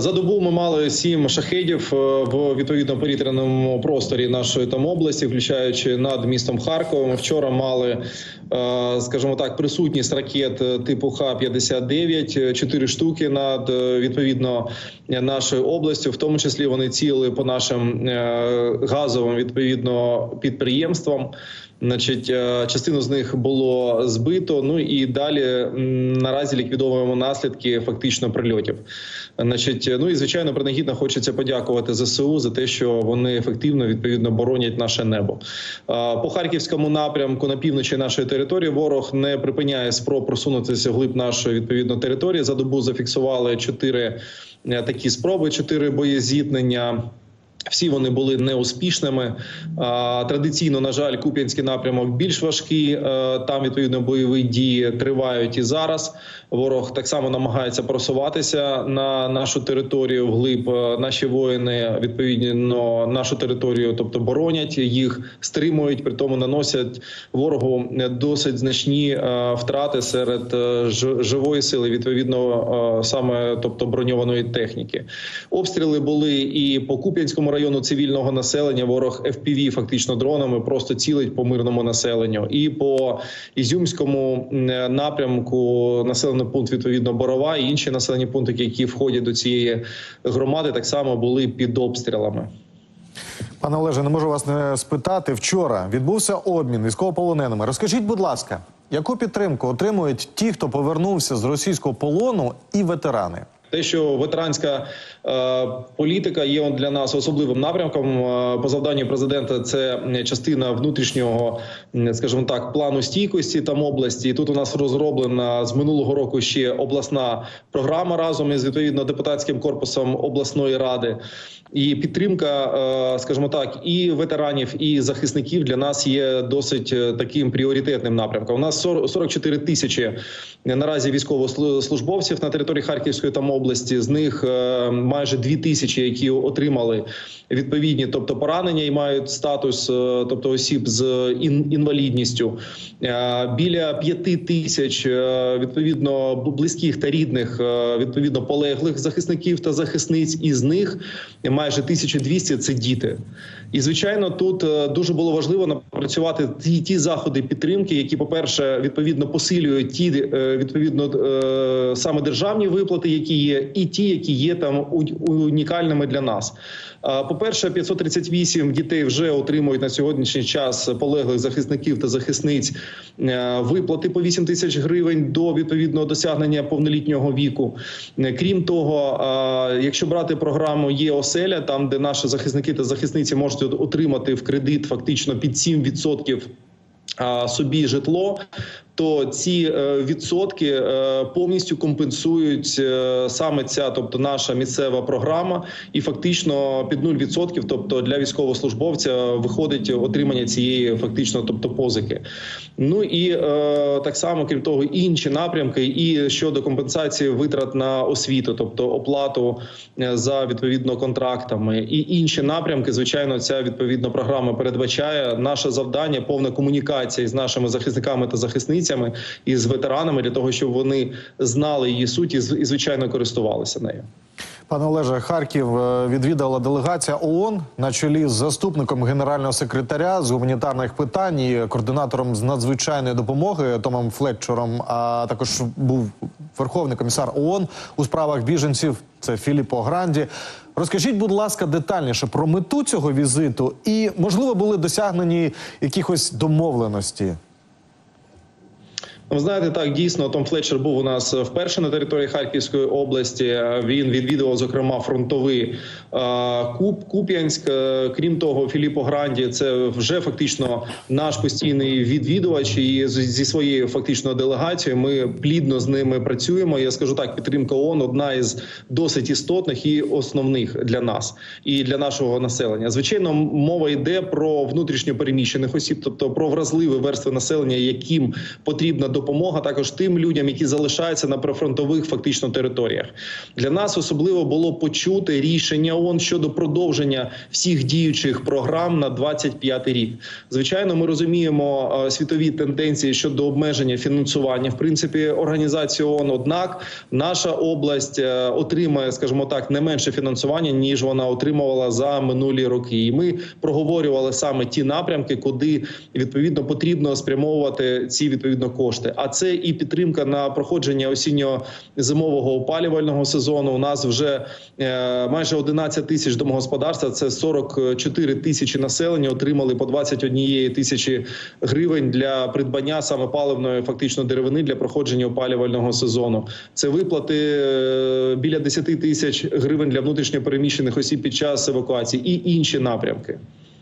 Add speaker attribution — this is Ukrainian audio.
Speaker 1: За добу ми мали сім шахедів е, в відповідно повітряному просторі нашої там області, включаючи над містом Харковом. Вчора мали, скажімо так, присутність ракет е, типу Х-59, е, чотири штуки над е, відповідно нашою областю. В тому числі вони цілили по нашим е, газовим відповідно підприємствам. Значить, е, частину з них було збито. Ну і далі наразі ліквідовуємо наслідки фактично прильотів. Значить, ну і звичайно, принагідно хочеться подякувати ЗСУ за те, що вони ефективно відповідно боронять наше небо. По харківському напрямку на півночі нашої території ворог не припиняє спроб просунутися вглиб нашої відповідно території. За добу зафіксували чотири е, такі спроби, чотири боєзіткнення. Всі вони були неуспішними. Традиційно, на жаль, Куп'янський напрямок більш важкий. Е, Там відповідно бойові дії тривають і зараз. Ворог так само намагається просуватися на нашу територію вглиб. Е, Наші воїни відповідно нашу територію, тобто боронять їх, стримують, при тому наносять ворогу досить значні е, втрати серед живої сили, відповідно, саме тобто броньованої техніки. Обстріли були і по Куп'янському району цивільного населення. Ворог FPV фактично дронами просто цілить по мирному населенню, і по Ізюмському напрямку населений пункт відповідно Борова і інші населені пункти, які входять до цієї громади, так само були під обстрілами.
Speaker 2: Пане Олеже, не можу вас не спитати. Вчора відбувся обмін військовополоненими. Розкажіть, будь ласка, яку підтримку отримують ті, хто повернувся з російського полону, і ветерани?
Speaker 1: Те, що ветеранська е, політика є для нас особливим напрямком е, по завданню президента. Це частина внутрішнього, скажімо так, плану стійкості там області. І тут у нас розроблена з минулого року ще обласна програма разом із відповідно депутатським корпусом обласної ради. І підтримка, е, скажімо так, і ветеранів, і захисників для нас є досить е, таким пріоритетним напрямком. У нас 40 44 тисячі наразі військовослужбовців на території Харківської там області. З них е, майже 2 тисячі, які отримали відповідні, тобто поранення і мають статус, е, тобто осіб з ін- інвалідністю. Е, Біля 5 тисяч е, відповідно близьких та рідних е, відповідно полеглих захисників та захисниць. Із них майже 1200 – це діти. І звичайно, тут е, дуже було важливо напрацювати ті, ті заходи підтримки, які, по перше, відповідно посилюють ті е, відповідно е, саме державні виплати, які є, і ті, які є там унікальними для нас. А, По-перше, 538 дітей вже отримують на сьогоднішній час полеглих захисників та захисниць виплати по 8 тисяч гривень до відповідного досягнення повнолітнього віку. Крім того, якщо брати програму є оселя, там де наші захисники та захисниці можуть отримати в кредит фактично під 7% собі житло, то ці е, відсотки е, повністю компенсують е, саме ця, тобто наша місцева програма, і фактично під 0%, тобто для військовослужбовця виходить отримання цієї фактично, тобто позики. Ну і так само, крім того, інші напрямки, і щодо компенсації витрат на освіту, тобто оплату за відповідно контрактами, і інші напрямки, звичайно, ця відповідна програма передбачає. Наше завдання повна комунікація з нашими захисниками та захисницями і з ветеранами для того, щоб вони знали її суть і звичайно користувалися нею.
Speaker 2: Пане Олеже, Харків е, відвідала делегація ООН на чолі з заступником генерального секретаря з гуманітарних питань і координатором з надзвичайної допомоги Томом Флетчером. А також був верховний комісар ООН у справах біженців. Це Філіппо Гранді. Розкажіть, будь ласка, детальніше про мету цього візиту і можливо були досягнені якихось домовленості.
Speaker 1: Ви знаєте, так дійсно Том Флетчер був у нас вперше на території Харківської області. Він відвідував зокрема фронтовий е, Куп Куп'янськ. Е, Крім того, Філіппо Гранді це вже фактично наш постійний відвідувач. І зі своєю фактично делегацією ми плідно з ними працюємо. Я скажу так, підтримка ООН одна із досить істотних і основних для нас і для нашого населення. Звичайно, мова йде про внутрішньо переміщених осіб, тобто про вразливі верстви населення, яким потрібна допомога також тим людям, які залишаються на прифронтових фактично територіях. Для нас особливо було почути рішення ООН щодо продовження всіх діючих програм на 25 рік. Звичайно, ми розуміємо е, світові тенденції щодо обмеження фінансування в принципі організації ООН. Однак наша область е, отримає, скажімо так, не менше фінансування ніж вона отримувала за минулі роки. І ми проговорювали саме ті напрямки, куди відповідно потрібно спрямовувати ці відповідно кошти. А це і підтримка на проходження осінньо-зимового опалювального сезону. У нас вже е, майже 11 тисяч домогосподарств, це 44 тисячі населення отримали по 21 тисячі гривень для придбання саме паливної фактично деревини для проходження опалювального сезону. Це виплати е, біля 10 тисяч гривень для внутрішньо переміщених осіб під час евакуації і інші напрямки.